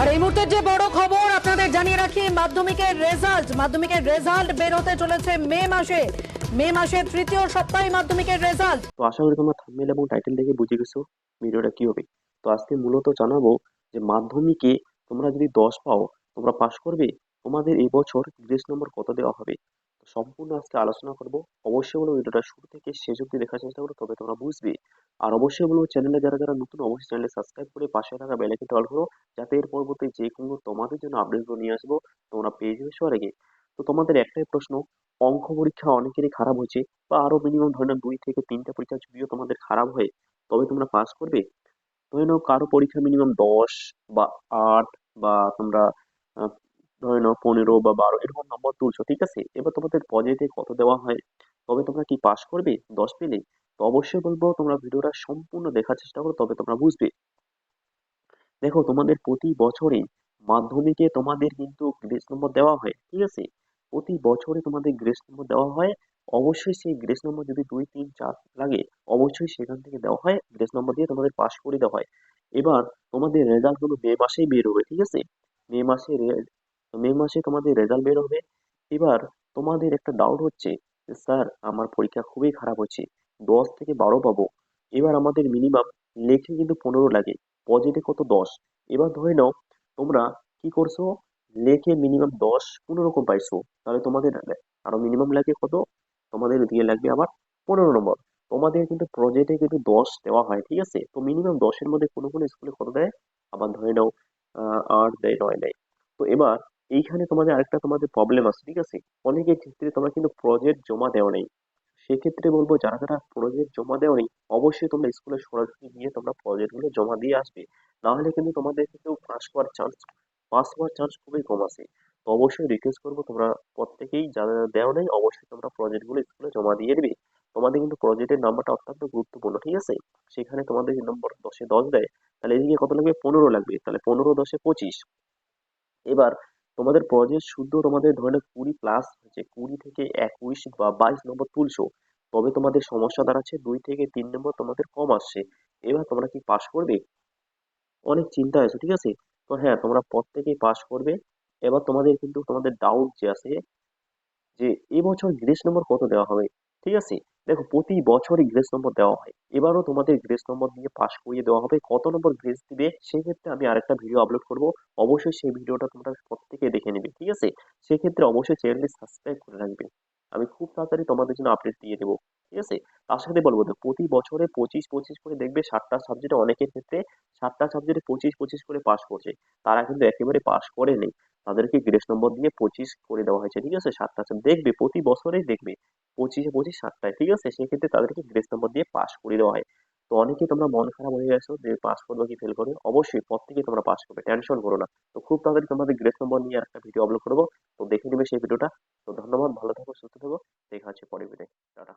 আর এই মুহূর্তে যে বড় খবর আপনাদের জানিয়ে রাখি, মাধ্যমিকের রেজাল্ট মাধ্যমিকের রেজাল্ট বের হতে চলেছে মে মাসে। মে মাসের তৃতীয় সপ্তাহে মাধ্যমিকের রেজাল্ট তো আশা করি তোমরা থাম্বনেল এবং টাইটেল দেখে বুঝে গেছো ভিডিওটা কি হবে। তো আজকে মূলত জানাব যে মাধ্যমিকে তোমরা যদি দশ পাও, তোমরা পাস করবে, তোমাদের এই বছর গ্রেস নম্বর কত দেওয়া হবে? সম্পূর্ণ আজকে আলোচনা করব। অবশ্যই বলব ভিডিওটা শুরু থেকে শেষ অবধি দেখার চেষ্টা করো, তবে তোমরা বুঝবে আর অবশ্যই বলব চ্যানেলে যারা যারা নতুন, অবশ্যই চ্যানেলে সাবস্ক্রাইব করে পাশে থাকা বেল আইকনটা অল করো, যাতে এর পরবর্তী যে কোনো তোমাদের জন্য আপডেটগুলো নিয়ে আসব, তোমরা পেয়ে যাবে সবার আগে। তো তোমাদের একটাই প্রশ্ন, অঙ্ক পরীক্ষা অনেকেরই খারাপ হয়েছে বা আরও মিনিমাম ধরে দুই থেকে তিনটা পরীক্ষা যদিও তোমাদের খারাপ হয়, তবে তোমরা পাস করবে। ধরে নাও কারও পরীক্ষা মিনিমাম দশ বা আট বা তোমরা ধরে নাও পনেরো বা বারো, এরকম নম্বর তুলছো, ঠিক আছে? এবার তোমাদের পজিটিভ কত দেওয়া হয়, তবে তোমরা কি পাস করবে? দশ পেলে? তো অবশ্যই বলব, তোমরা ভিডিওটা সম্পূর্ণ দেখার চেষ্টা করো, তবে তোমরা বুঝবে। দেখো, তোমাদের প্রতি বছরে মাধ্যমিকে তোমাদের কিন্তু গ্রেস নম্বর দেওয়া হয়, ঠিক আছে? প্রতি বছরে তোমাদের গ্রেস নম্বর দেওয়া হয়, অবশ্যই সেই গ্রেস নম্বর যদি দুই, তিন, চার লাগে, অবশ্যই সেখান থেকে দেওয়া হয়, গ্রেস নম্বর দিয়ে তোমাদের পাস করে দেওয়া হয়। এবার তোমাদের রেজাল্টগুলো মে মাসেই বের হবে, ঠিক আছে? মে মাসে মে মাসে তোমাদের রেজাল্ট বের হবে। এবার তোমাদের একটা ডাউট হচ্ছে স্যার, আমার পরীক্ষা খুবই খারাপ হচ্ছে। দশ থেকে বারো পাবো। এবার আমাদের মিনিমাম লেখে কিন্তু পনেরো লাগে পজিটিভ কত দশ? এবার ধরে নাও, তোমরা কি করছ? লেখে মিনিমাম দশ পনেরো রকম পাইছো। তাহলে তোমাদের আরও মিনিমাম লাগে কত? তোমাদের দিয়ে লাগবে আবার পনেরো নম্বর। তোমাদের কিন্তু প্রজেক্টে কিন্তু দশ দেওয়া হয়, ঠিক আছে? তো মিনিমাম দশের মধ্যে কোনো কোনো স্কুলে কত দেয়? আবার ধরে নাও আট দেয়, নয় দেয়। তো এবার এইখানে তোমাদের আরেকটা তোমাদের প্রবলেম আছে, ঠিক আছে? অনেকের ক্ষেত্রে তোমরা কিন্তু প্রজেক্ট জমা দেওয়া নেই। সেক্ষেত্রে বলব যারা যারা প্রজেক্ট জমা দেওনি, অবশ্যই তোমরা স্কুলে সরাসরি গিয়ে তোমরা প্রজেক্টগুলো জমা দিয়ে আসবে। না হলে কিন্তু তোমাদের কিন্তু পাস হওয়ার চান্স পাস হওয়ার চান্স খুবই কম আছে। তো অবশ্যই রিকোয়েস্ট করব তোমরা প্রত্যেকেই, যারা যারা দেওয়া নেই, অবশ্যই তোমরা প্রজেক্টগুলো স্কুলে জমা দিয়ে দিবে। তোমাদের কিন্তু প্রজেক্টের নাম্বারটা অত্যন্ত গুরুত্বপূর্ণ, ঠিক আছে? সেখানে তোমাদের নম্বর দশে দশ দেয়, তাহলে এদিকে কত লাগবে? পনেরো লাগবে। তাহলে পনেরো দশে পঁচিশ। এবার তোমাদের প্রজেক্ট শুদ্ধ তোমাদের ধরে নাও কুড়ি প্লাস হচ্ছে কুড়ি থেকে একুশ বা বাইশ নম্বর তুলছো, তবে তোমাদের সমস্যা দাঁড়াচ্ছে দুই থেকে তিন নম্বর তোমাদের কম আসছে। এবার তোমরা কি পাস করবে? অনেক চিন্তা আছে ঠিক আছে? তো হ্যাঁ তোমরা প্রত্যেকেই পাস করবে। এবার তোমাদের কিন্তু তোমাদের ডাউট যে আছে যে, এবছর গ্রেস নম্বর কত দেওয়া হবে? ঠিক আছে? দেখো, প্রতি বছরই গ্রেস নম্বর দেওয়া হয়। এবারও তোমাদের গ্রেস নম্বর দিয়ে পাস করিয়ে দেওয়া হবে। কত নম্বর গ্রেস দিবে, সেক্ষেত্রে আমি আরেকটা ভিডিও আপলোড করব। অবশ্যই সেই ভিডিওটা তোমরা প্রত্যেকে দেখে নিবে, ঠিক আছে? সেক্ষেত্রে অবশ্যই চ্যানেলটি সাবস্ক্রাইব করে রাখবে। আমি খুব তাড়াতাড়ি তোমাদের জন্য আপডেট দিয়ে দেবো, ঠিক আছে? তার সাথে বলব যে, প্রতি বছরে পঁচিশ পঁচিশ করে দেখবে, সাতটা সাবজেক্টে অনেকের ক্ষেত্রে সাতটা সাবজেক্টে পঁচিশ পঁচিশ করে পাস করছে। তারা কিন্তু একেবারে পাস করেনি। তাদেরকে গ্রেস নম্বর দিয়ে পঁচিশ করে দেওয়া হয়েছে, ঠিক আছে? সাতটা দেখবে, প্রতি বছরেই দেখবে। পঁচিশে পঁচিশ, সাতটায়, ঠিক আছে? সেক্ষেত্রে তাদেরকে গ্রেস নম্বর দিয়ে পাশ করে দেওয়া হয়। তো অনেকে তোমরা মন খারাপ হয়ে গেছো যে পাস করবে কি ফেল করবে, অবশ্যই পর থেকে তোমরা পাস করবে টেনশন করো না। তো খুব তাড়াতাড়ি তোমাদের গ্রেস নম্বর নিয়ে একটা ভিডিও আপলোড করব। তো দেখে নেবে সেই ভিডিওটা তো ধন্যবাদ, ভালো থাকো, সুস্থ থাকো। দেখা হচ্ছে পরের ভিডিও টাটা।